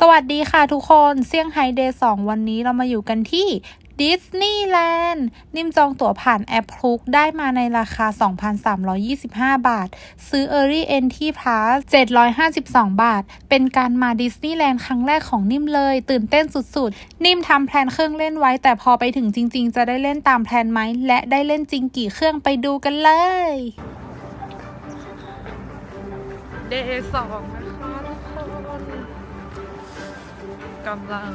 สวัสดีค่ะทุกคนเซี่ยงไฮ้เดย์2วันนี้เรามาอยู่กันที่ดิสนีย์แลนด์นิ่มจองตั๋วผ่านแอปพลุกได้มาในราคา 2,325 บาท ซื้อ Early Entry Pass 752 บาท เป็นการมาดิสนีย์แลนด์ครั้งแรกของนิ่มเลย ตื่นเต้นสุดๆ นิ่มทำแพลนเครื่องเล่นไว้ แต่พอไปถึงจริงๆ จะได้เล่นตามแพลนไหม และได้เล่นจริงกี่เครื่องไปดูกันเลย เดย์สอง กำลัง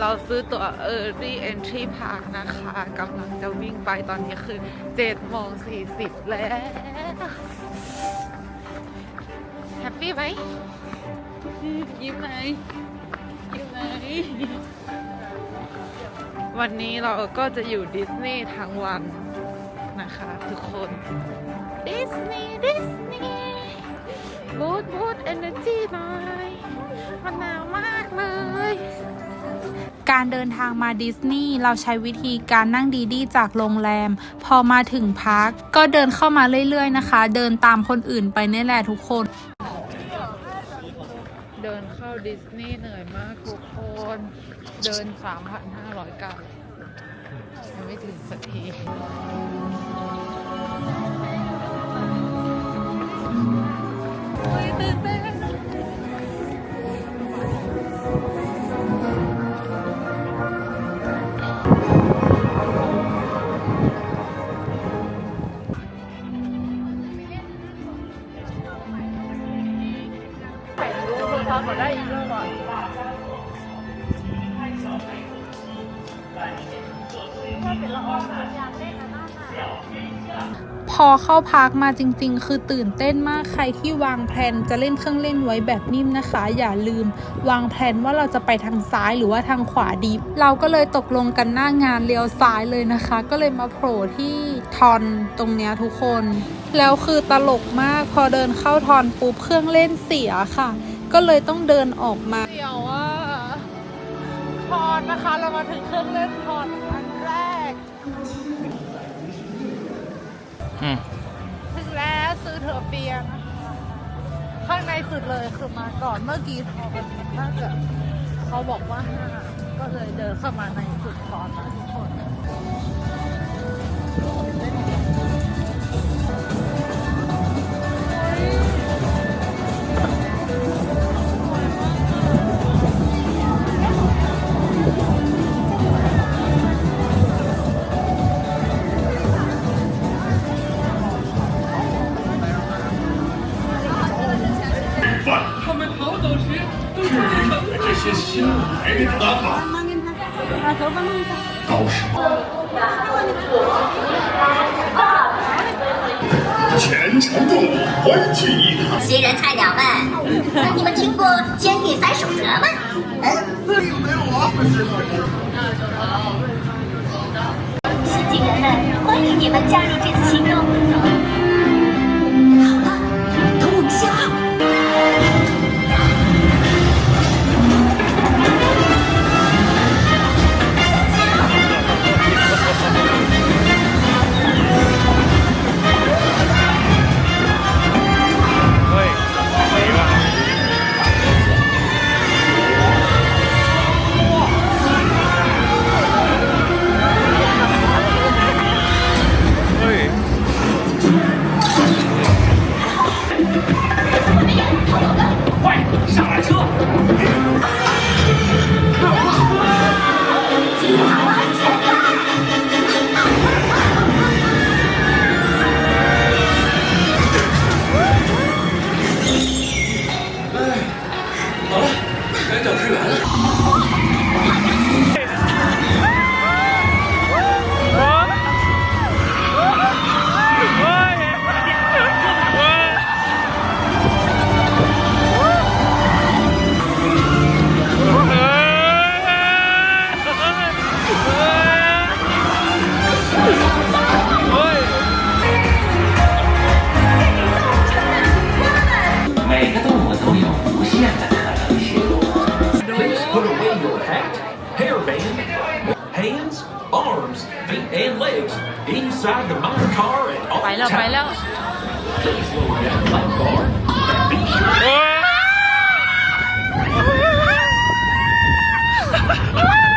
เราซื้อตั๋ว Early Entry Park นะคะกำลังจะวิ่งไปตอนนี้คือ7โมง40 แล้ว แฮปปี้ไหม ยิ้มไหมยิ้มไหม วันนี้เราก็จะอยู่ดิสนีย์ทั้งวันนะคะทุกคน ดิสนีย์ดิสนีย์บูดบูดเอเนอร์จีหน่อย มันหนาวมากเลย การเดินทางมาดิสนีย์เราใช้วิธีการนั่งดีดีจากโรงแรม พอมาถึงพักก็เดินเข้ามาเรื่อยๆนะคะ เดินตามคนอื่นไปนี่แหละทุกคน เดินเข้าดิสนีย์เหนื่อยมากทุกคน เดิน 3,500ก้าวยังไม่ถึงสักทีโอ้ยตื่น เต้นพอเข้าพักมาจริง ๆ คือตื่นเต้นมากใครที่วางแผนจะเล่นเครื่องเล่นไว้แบบนิ่มนะคะ อย่าลืม วางแผนว่าเราจะไปทางซ้ายหรือว่าทางขวาดี เราก็เลยตกลงกันหน้างานเลี้ยวซ้ายเลยนะคะ ก็เลยมาโผล่ที่ทอนตรงเนี้ยทุกคน แล้วคือตลกมากพอเดินเข้าทอนปุ๊บเครื่องเล่นเสียค่ะ ก็เลยต้องเดินออกมาเดี๋ยวว่าทอนนะคะ เรามาถึงเครื่องเล่นทอนอันแรก อืมถึงแล้วซื้อเทอร์เปียนะคะข้างในสุดเลยคือมาก่อนเมื่อกี้ทอนน่าจะเขาบอกว่าห้าก็เลยเดินเข้ามาในสุดทอนนะทุกคน 监狱三守则吗？嗯，新进人们，欢迎你们加入这次行动。inside the my car at all ไปแล้วไปแล้ว Please lower down my car and be sure.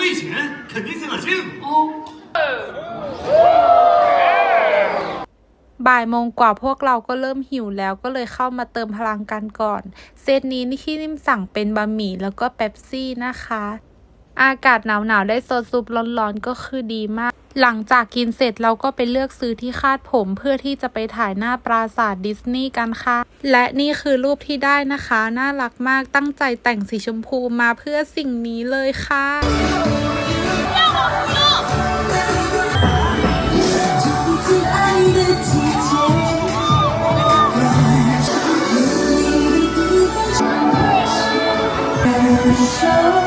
没钱，肯定是了钱。 บ่ายโมงกว่าพวกเราก็เริ่มหิวแล้วก็เลยเข้ามาเติมพลังกันก่อน เซตนี้นี่ที่นิ่มสั่งเป็นบะหมี่แล้วก็เป๊ปซี่นะคะ อากาศหนาวๆได้โซดซุปร้อนๆก็คือดีมาก หลังจากกินเสร็จเราก็ไปเลือกซื้อที่คาดผมเพื่อที่จะไปถ่ายหน้าปราสาทดิสนีย์กันค่ะ และนี่คือรูปที่ได้นะคะ น่ารักมากตั้งใจแต่งสีชมพูมาเพื่อสิ่งนี้เลยค่ะ最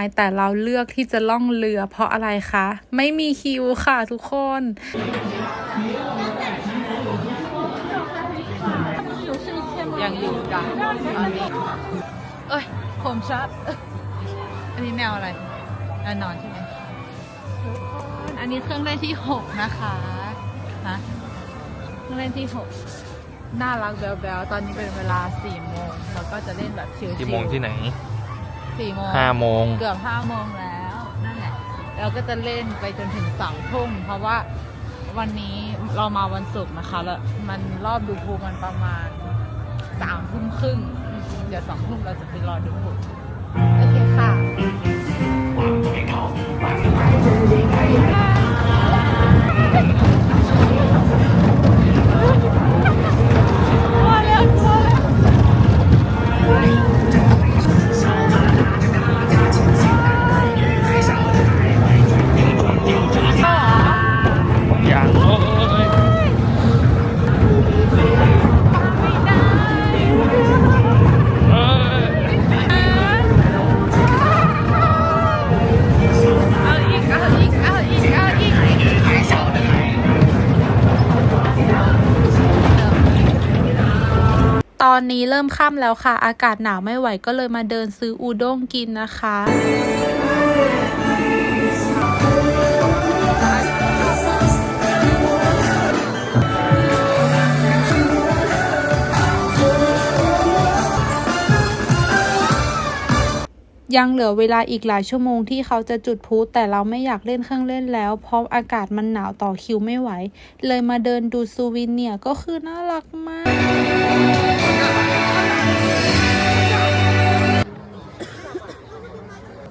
ากมายแต่เราเลือกที่จะล่องเรือ เพราะอะไรคะ ไม่มีคิวค่ะทุกคนยังอยู่กันอันนี้เอ้ยผมชัดอันนี้แนวอะไรแนวนอนใช่ไหมอันนี้เครื่องเล่นที่หกนะคะนะเครื่องเล่นที่หกน่ารักแบ๊วๆตอนนี้เป็นเวลาสี่โมงแล้วก็จะเล่นแบบชิลๆกี่โมงที่ไหน สี่โมงห้าโมงเกือบห้าโมงแล้วนั่นแหละเราก็จะเล่นไปจนถึงสองทุ่มเพราะว่าวันนี้เรามาวันศุกร์นะคะ แล้วมันรอบดูพูลมันประมาณสามทุ่มครึ่ง เดี๋ยวสองทุ่มเราจะไปรอดูพูลโอเคค่ะ อนนี้เริ่มค่ำแล้วค่ะ อากาศหนาวไม่ไหวก็เลยมาเดินซื้ออูด้งกินนะคะยังเหลือเวลาอีกหลายชั่วโมงที่เขาจะจุดพลุแต่เราไม่อยากเล่นเครื่องเล่นแล้ว เพราะอากาศมันหนาวต่อคิวไม่ไหว เลยมาเดินดูซูวินเนียก็คือน่ารักมาก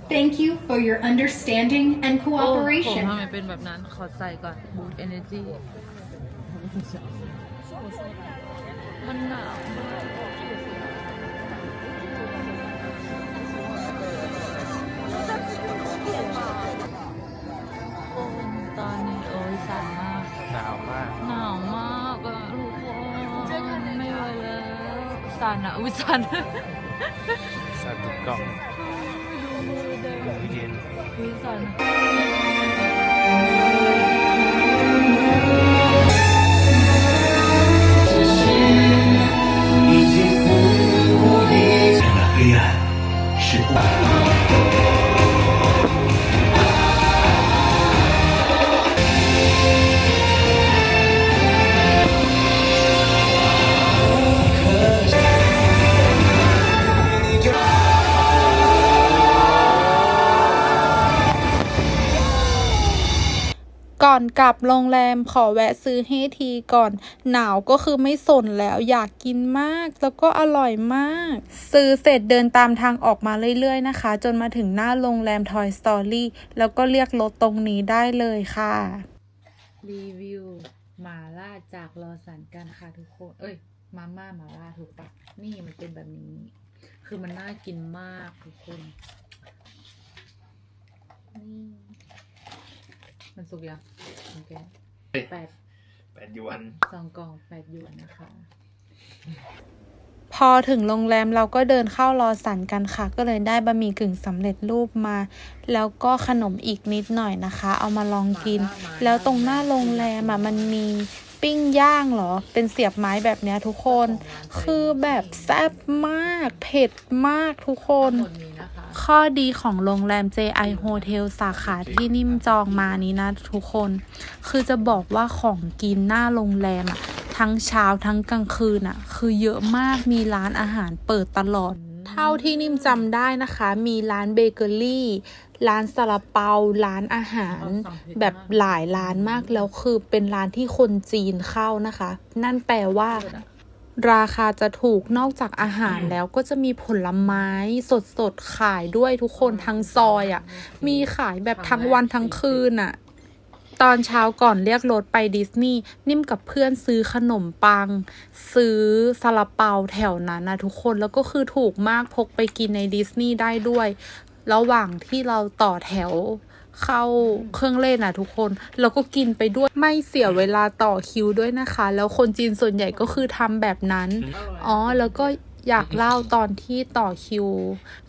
Thank you for your understanding and โอ้ผม cooperation. ทำไมเป็นแบบนั้น ขอใส่ก่อนบูตเอเนจีมันหนาวมากโอ้ตอนนี้โอ้ยสั่นมาก หนาวมาก หนาวมากอะทุกคนไม่ไหวแล้วสั่นอะอุ้ยสั่น สั่นทุกกล่องดูมือ เดิ อนกลับโรงแรมขอแวะซื้อให้ทีก่อน หนาวก็คือไม่สนแล้วอยากกินมาก แล้วก็อร่อยมาก ซื้อเสร็จเดินตามทางออกมาเรื่อยๆนะคะ จนมาถึงหน้าโรงแรม Toy Story แล้วก็เรียกรถตรงนี้ได้เลยค่ะ รีวิวหมาล่าจากรอสันกันค่ะทุกคน เอ้ย มาม่าหมาล่าถูกปะนี่มันเป็นแบบนี้ คือมันน่ากินมากทุกคน นี่ มันสุกยังโอเคแปดแปดยวนสองกล่องแปดหยวนนะคะ พอถึงโรงแรมเราก็เดินเข้ารอสันกันค่ะ ก็เลยได้บะหมี่กึ่งสำเร็จรูปมา แล้วก็ขนมอีกนิดหน่อยนะคะ เอามาลองกิน แล้วตรงหน้าโรงแรมอะมันมี ปิ้งย่างเหรอ เป็นเสียบไม้แบบเนี้ยทุกคน คือแบบแซ่บมาก เผ็ดมากทุกคน ข้อดีของโรงแรม JI Hotel สาขาที่นิ่มจองมานี้นะทุกคน คือจะบอกว่าของกินหน้าโรงแรมอะทั้งเช้าทั้งกลางคืนอะคือเยอะมากมีร้านอาหารเปิดตลอด ท่าที่นิ่มจำได้นะคะ มีร้านเบเกอรี่ ร้านซาลาเปา ร้านอาหาร แบบหลายร้านมากแล้วคือเป็นร้านที่คนจีนเข้านะคะ นั่นแปลว่า ราคาจะถูกนอกจากอาหารแล้วก็จะมีผลไม้สดๆขายด้วยทุกคนทั้งซอยอะ่ะ มีขายแบบทั้งวันทั้งคืนอะ่ะ ตอนเช้าก่อนเรียกรถไปดิสนีย์นิ่มกับเพื่อนซื้อขนมปัง ซื้อซาลาเปาแถวนั้นนะทุกคนแล้วก็คือถูกมากพกไปกินในดิสนีย์ได้ด้วย ระหว่างที่เราต่อแถวเข้าเครื่องเล่นอะทุกคนแล้วก็กินไปด้วยไม่เสียเวลาต่อคิวด้วยนะคะ แล้วคนจีนส่วนใหญ่ก็คือทำแบบนั้น อ๋อแล้วก็ อยากเล่าตอนที่ต่อคิว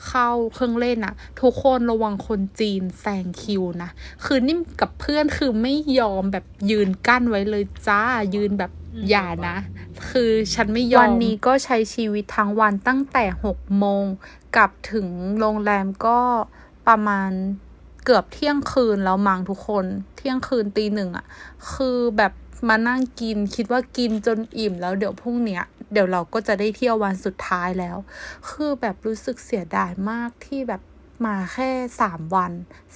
เข้าเครื่องเล่นอะทุกคนระวังคนจีนแซงคิวนะ คือนิ่มกับเพื่อนคือไม่ยอมแบบยืนกั้นไว้เลยจ้ายืนแบบอย่านะ คือฉันไม่ยอม วันนี้ก็ใช้ชีวิตทั้งวันตั้งแต่หกโมงกลับถึงโรงแรมก็ประมาณเกือบเที่ยงคืนแล้วมั้งทุกคน เที่ยงคืนตีหนึ่งอะคือแบบมานั่งกินคิดว่ากินจนอิ่มแล้วเดี๋ยวพรุ่งเนี้ย เดี๋ยวเราก็จะได้เที่ยววันสุดท้ายแล้ว คือแบบรู้สึกเสียดายมากที่แบบมาแค่สามวัน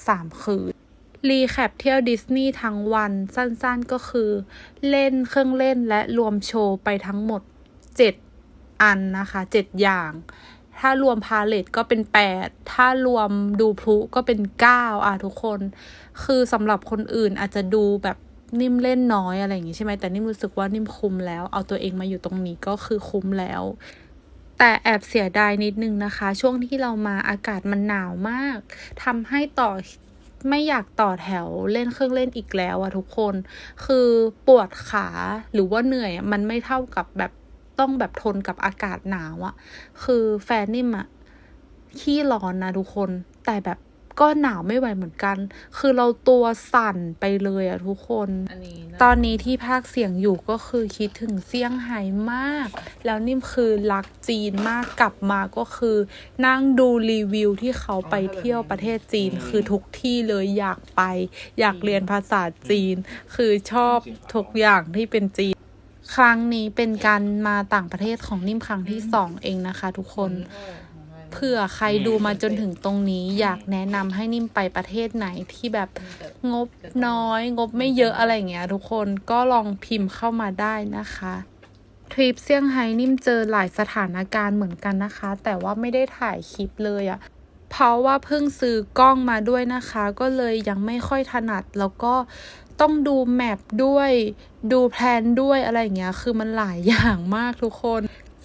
สามคืนรีแคปเที่ยวดิสนีย์ทั้งวันสั้นๆก็คือ เล่นเครื่องเล่นและรวมโชว์ไปทั้งหมด 7 อันนะคะ7อย่าง ถ้ารวมพาเลตก็เป็น 8 ถ้ารวมดูพลุก็เป็น 9 อะทุกคน คือสำหรับคนอื่นอาจจะดูแบบ นิ่มเล่นน้อยอะไรอย่างงี้ใช่ไหมแต่นิ่มรู้สึกว่านิ่มคุ้มแล้ว เอาตัวเองมาอยู่ตรงนี้ก็คือคุ้มแล้ว แต่แอบเสียดายนิดนึงนะคะ ช่วงที่เรามาอากาศมันหนาวมากทำให้ต่อไม่อยากต่อแถวเล่นเครื่องเล่นอีกแล้วอะทุกคน คือปวดขาหรือว่าเหนื่อยมันไม่เท่ากับแบบต้องแบบทนกับอากาศหนาวอะคือแฟนนิ่มอะขี้ร้อนนะทุกคนแต่แบบ ก็หนาวไม่ไหวเหมือนกัน คือเราตัวสั่นไปเลยอะทุกคนตอนนี้ที่ภาคเสียงอยู่ก็คือคิดถึงเซี่ยงไฮ้มาก แล้วนิ่มคือรักจีนมากกลับมาก็คือ นั่งดูรีวิวที่เขาไปเที่ยวประเทศจีน คือทุกที่เลยอยากไป อยากเรียนภาษาจีน คือชอบทุกอย่างที่เป็นจีนครั้งนี้เป็นการมาต่างประเทศของนิ่มครั้งที่สองเองนะคะ ทุกคน เผื่อใครดูมาจนถึงตรงนี้ อยากแนะนำให้นิ่มไปประเทศไหนที่แบบงบน้อย งบไม่เยอะอะไรเงี้ยทุกคนก็ลองพิมพ์เข้ามาได้นะคะทริปเซี่ยงไฮ้นิ่มเจอหลายสถานการณ์เหมือนกันนะคะ แต่ว่าไม่ได้ถ่ายคลิปเลยอะเพราะว่าเพิ่งซื้อกล้องมาด้วยนะคะ ก็เลยยังไม่ค่อยถนัดแล้วก็ต้องดูแมปด้วย ดูแพลนด้วยอะไรอย่างเงี้ย คือมันหลายอย่างมากทุกคน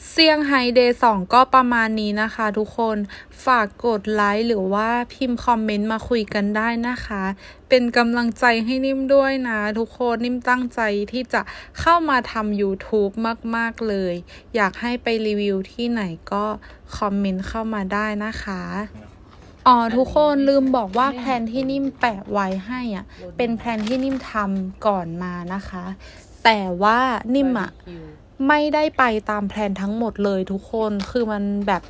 เซี่ยงไฮ้เดย์สองก็ประมาณนี้นะคะทุกคนฝากกดไลค์หรือว่าพิมพ์คอมเมนต์มาคุยกันได้นะคะ เป็นกำลังใจให้นิ่มด้วยนะ ทุกคนนิ่มตั้งใจที่จะเข้ามาทำ YouTube มาก ๆ เลย อยากให้ไปรีวิวที่ไหนก็คอมเมนต์เข้ามาได้นะคะอ๋อทุกคนลืมบอกว่าแพลนที่นิ่มแปะไว้ให้อะ เป็นแพลนที่นิ่มทำก่อนมานะคะ แต่ว่านิ่มอะ ไม่ได้ไปตามแพลนทั้งหมดเลยทุกคนคือมันแบบ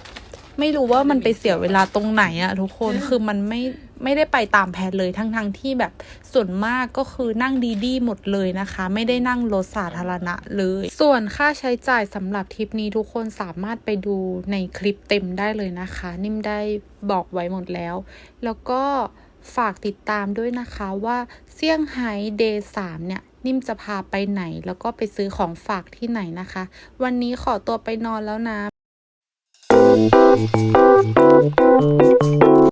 ไม่รู้ว่ามันไปเสียเวลาตรงไหนอะทุกคนคือมันไม่ไม่ได้ไปตามแพลนเลยทั้งทั้งๆที่แบบส่วนมากก็คือนั่งดีดีหมดเลยนะคะ ไม่ได้นั่งรถสาธารณะเลย ส่วนค่าใช้จ่ายสำหรับทริปนี้ทุกคนสามารถไปดูในคลิปเต็มได้เลยนะคะ นิ่มได้บอกไว้หมดแล้ว แล้วก็ฝากติดตามด้วยนะคะว่าเซี่ยงไฮ้เดย์สามเนี่ย นิ่มจะพาไปไหน แล้วก็ไปซื้อของฝากที่ไหนนะคะ วันนี้ขอตัวไปนอนแล้วนะ